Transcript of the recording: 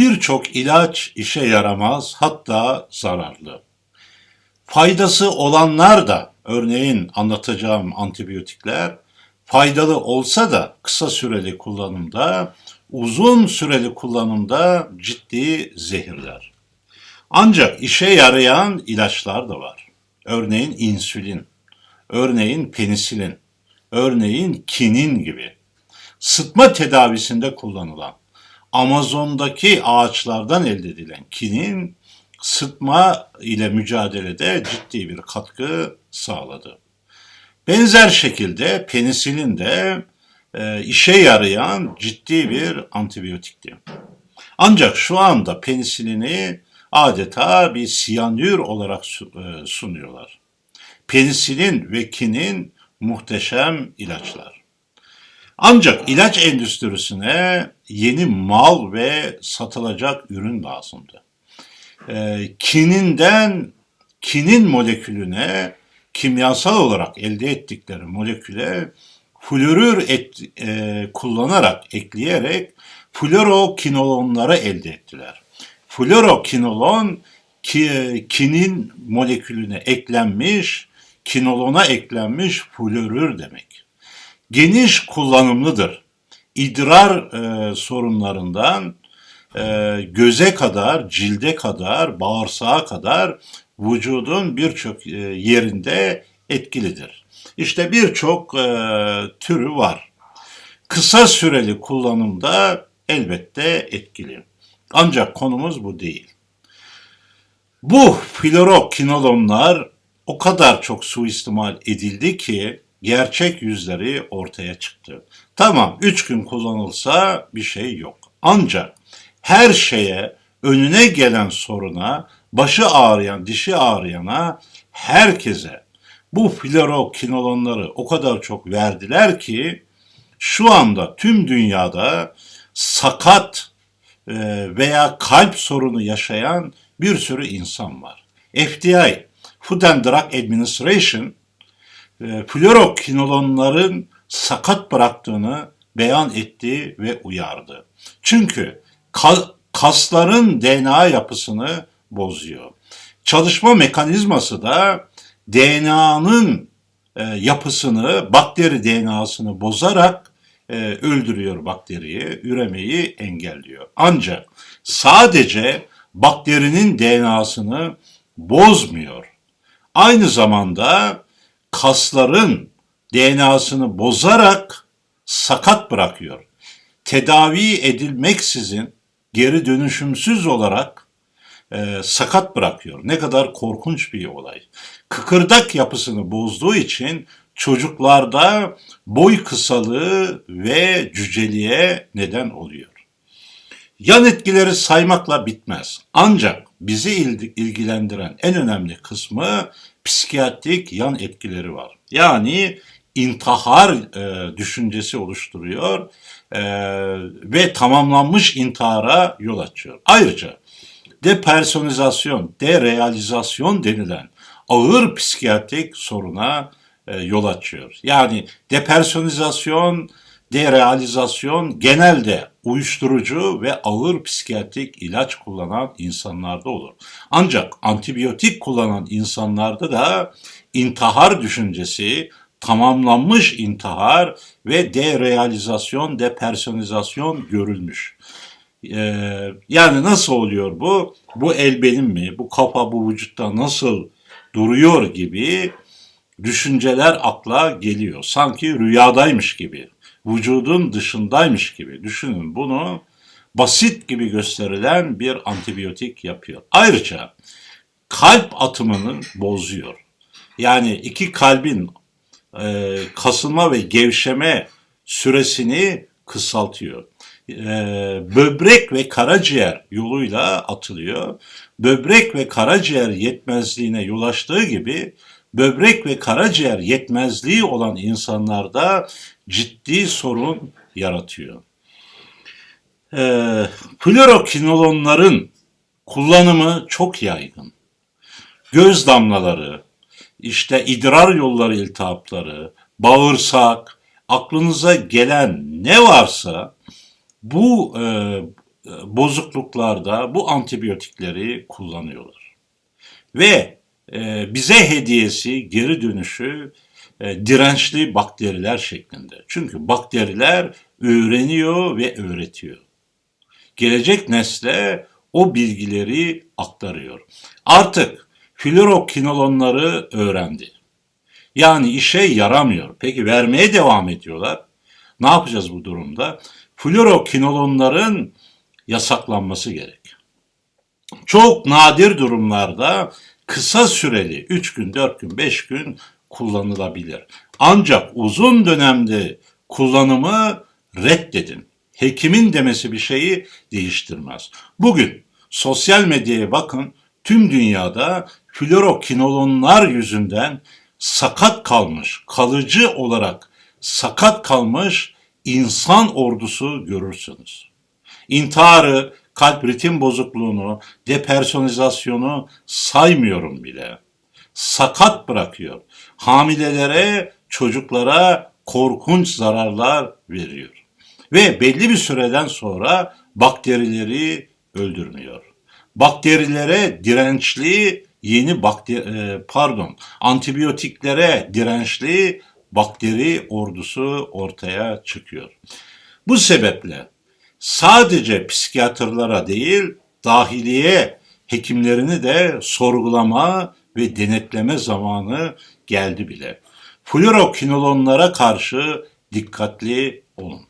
Birçok ilaç işe yaramaz hatta zararlı. Faydası olanlar da örneğin anlatacağım antibiyotikler faydalı olsa da kısa süreli kullanımda, uzun süreli kullanımda ciddi zehirler. Ancak işe yarayan ilaçlar da var. Örneğin insülin, örneğin penisilin, örneğin kinin gibi. Sıtma tedavisinde kullanılan Amazon'daki ağaçlardan elde edilen kinin sıtma ile mücadelede ciddi bir katkı sağladı. Benzer şekilde penisilin de e, işe yarayan ciddi bir antibiyotikti. Ancak şu anda penisilini adeta bir siyanür olarak e, sunuyorlar. Penisilin ve kinin muhteşem ilaçlar. Ancak ilaç endüstrisine yeni mal ve satılacak ürün lazımdı. Ee, kininden kinin molekülüne kimyasal olarak elde ettikleri moleküle florür et, e, kullanarak ekleyerek florokinolonları elde ettiler. Florokinolon ki, kinin molekülüne eklenmiş, kinolona eklenmiş florür demek geniş kullanımlıdır. İdrar e, sorunlarından e, göze kadar, cilde kadar, bağırsağa kadar vücudun birçok e, yerinde etkilidir. İşte birçok e, türü var. Kısa süreli kullanımda elbette etkili. Ancak konumuz bu değil. Bu florokinolonlar o kadar çok suistimal edildi ki gerçek yüzleri ortaya çıktı. Tamam 3 gün kullanılsa bir şey yok. Ancak her şeye önüne gelen soruna, başı ağrıyan, dişi ağrıyana, herkese bu florokinolonları o kadar çok verdiler ki şu anda tüm dünyada sakat e, veya kalp sorunu yaşayan bir sürü insan var. FDA, Food and Drug Administration e, sakat bıraktığını beyan etti ve uyardı. Çünkü ka- kasların DNA yapısını bozuyor. Çalışma mekanizması da DNA'nın e, yapısını, bakteri DNA'sını bozarak e, öldürüyor bakteriyi, üremeyi engelliyor. Ancak sadece bakterinin DNA'sını bozmuyor. Aynı zamanda kasların DNA'sını bozarak sakat bırakıyor. Tedavi edilmeksizin geri dönüşümsüz olarak e, sakat bırakıyor. Ne kadar korkunç bir olay. Kıkırdak yapısını bozduğu için çocuklarda boy kısalığı ve cüceliğe neden oluyor. Yan etkileri saymakla bitmez. Ancak bizi il- ilgilendiren en önemli kısmı psikiyatrik yan etkileri var. Yani intihar e, düşüncesi oluşturuyor e, ve tamamlanmış intihara yol açıyor. Ayrıca depersonalizasyon, derealizasyon denilen ağır psikiyatrik soruna e, yol açıyor. Yani depersonalizasyon, derealizasyon genelde uyuşturucu ve ağır psikiyatrik ilaç kullanan insanlarda olur. Ancak antibiyotik kullanan insanlarda da intihar düşüncesi, tamamlanmış intihar ve derealizasyon, depersonalizasyon görülmüş. Ee, yani nasıl oluyor bu? Bu el benim mi? Bu kafa bu vücutta nasıl duruyor gibi düşünceler akla geliyor. Sanki rüyadaymış gibi, vücudun dışındaymış gibi. Düşünün bunu basit gibi gösterilen bir antibiyotik yapıyor. Ayrıca kalp atımını bozuyor. Yani iki kalbin e, kasılma ve gevşeme süresini kısaltıyor. E, böbrek ve karaciğer yoluyla atılıyor. Böbrek ve karaciğer yetmezliğine yol açtığı gibi böbrek ve karaciğer yetmezliği olan insanlarda ciddi sorun yaratıyor. E, florokinolonların kullanımı çok yaygın. Göz damlaları, işte idrar yolları iltihapları, bağırsak, aklınıza gelen ne varsa bu e, bozukluklarda bu antibiyotikleri kullanıyorlar. Ve e, bize hediyesi geri dönüşü e, dirençli bakteriler şeklinde. Çünkü bakteriler öğreniyor ve öğretiyor. Gelecek nesle o bilgileri aktarıyor. Artık fluorokinolonları öğrendi. Yani işe yaramıyor. Peki vermeye devam ediyorlar. Ne yapacağız bu durumda? Fluorokinolonların yasaklanması gerek. Çok nadir durumlarda kısa süreli 3 gün, 4 gün, 5 gün kullanılabilir. Ancak uzun dönemde kullanımı reddedin. Hekimin demesi bir şeyi değiştirmez. Bugün sosyal medyaya bakın tüm dünyada fluorokinolonlar yüzünden sakat kalmış, kalıcı olarak sakat kalmış insan ordusu görürsünüz. İntiharı, kalp ritim bozukluğunu, depersonalizasyonu saymıyorum bile. Sakat bırakıyor. Hamilelere, çocuklara korkunç zararlar veriyor. Ve belli bir süreden sonra bakterileri öldürmüyor. Bakterilere dirençli yeni bakteri pardon antibiyotiklere dirençli bakteri ordusu ortaya çıkıyor. Bu sebeple sadece psikiyatrlara değil dahiliye hekimlerini de sorgulama ve denetleme zamanı geldi bile. Fluorokinolonlara karşı dikkatli olun.